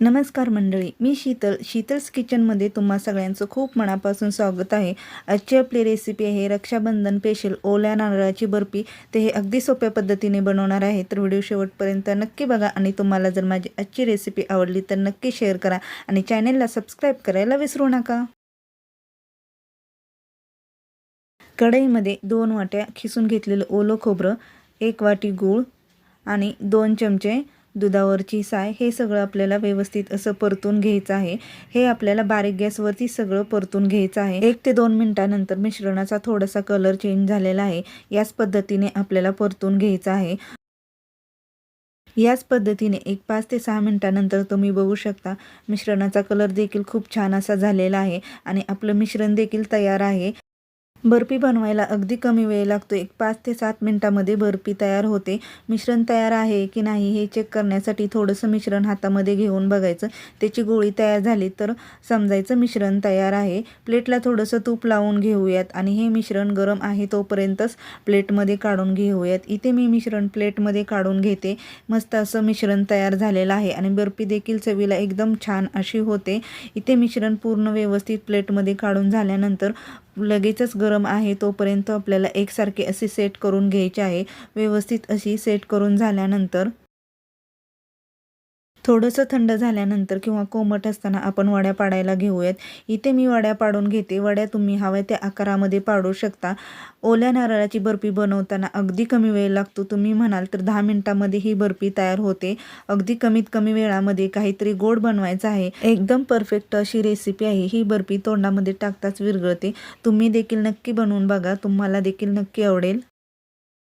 नमस्कार मंडळी मी शीतल. शीतल्स किचनमध्ये तुम्हा सगळ्यांचं खूप मनापासून स्वागत आहे. आजची आपली रेसिपी आहे रक्षाबंधन स्पेशल ओल्या नारळाची बर्फी. ते हे अगदी सोप्या पद्धतीने बनवणार आहे. तर व्हिडिओ शेवटपर्यंत नक्की बघा आणि तुम्हाला जर माझी आजची रेसिपी आवडली तर नक्की शेअर करा आणि चॅनेलला सबस्क्राईब करायला विसरू नका. कढईमध्ये दोन वाट्या खिसून घेतलेलं ओलं खोबरं एक वाटी गूळ आणि दोन चमचे दुधावरची साय हे सगळं आपल्याला व्यवस्थित असं परतून घ्यायचं आहे. हे आपल्याला बारीक गॅसवरती सगळं परतून घ्यायचं आहे. एक ते दोन मिनिटानंतर मिश्रणाचा थोडासा कलर चेंज झालेला आहे. याच पद्धतीने आपल्याला परतून घ्यायचं आहे. याच पद्धतीने एक पाच ते सहा मिनटानंतर तुम्ही बघू शकता मिश्रणाचा कलर देखील खूप छान असा झालेला आहे आणि आपलं मिश्रण देखील तयार आहे. बर्फी बनवायला अगदी कमी वेळ लागतो. एक पाच ते सात मिनटामध्ये बर्फी तयार होते. मिश्रण तयार आहे की नाही हे चेक करण्यासाठी थोडंसं मिश्रण हातामध्ये घेऊन बघायचं. त्याची गोळी तयार झाली तर समजायचं मिश्रण तयार आहे. प्लेटला थोडंसं तूप लावून घेऊयात आणि हे मिश्रण गरम आहे तोपर्यंतच प्लेटमध्ये काढून घेऊयात. इथे मी मिश्रण प्लेटमध्ये काढून घेते. मस्त असं मिश्रण तयार झालेलं आहे आणि बर्फी देखील चवीला एकदम छान अशी होते. इथे मिश्रण पूर्ण व्यवस्थित प्लेटमध्ये काढून झाल्यानंतर लगेचच गरम आहे तोपर्यंत आपल्याला एकसारखे असे सेट करून घ्यायचे आहे. व्यवस्थित अशी सेट करून झाल्यानंतर थोडंसं थंड झाल्यानंतर किंवा कोमट असताना आपण वड्या पाडायला घेऊयात. इथे मी वड्या पाडून घेते. वड्या तुम्ही हव्या त्या आकारामध्ये पाडू शकता. ओल्या नारळाची बर्फी बनवताना अगदी कमी वेळ लागतो तुम्ही म्हणाल तर दहा मिनटामध्ये ही बर्फी तयार होते. अगदी कमीत कमी वेळामध्ये काहीतरी गोड बनवायचं आहे. एकदम परफेक्ट अशी रेसिपी आहे. ही बर्फी तोंडामध्ये टाकताच विरघळते. तुम्ही देखील नक्की बनवून बघा. तुम्हाला देखील नक्की आवडेल.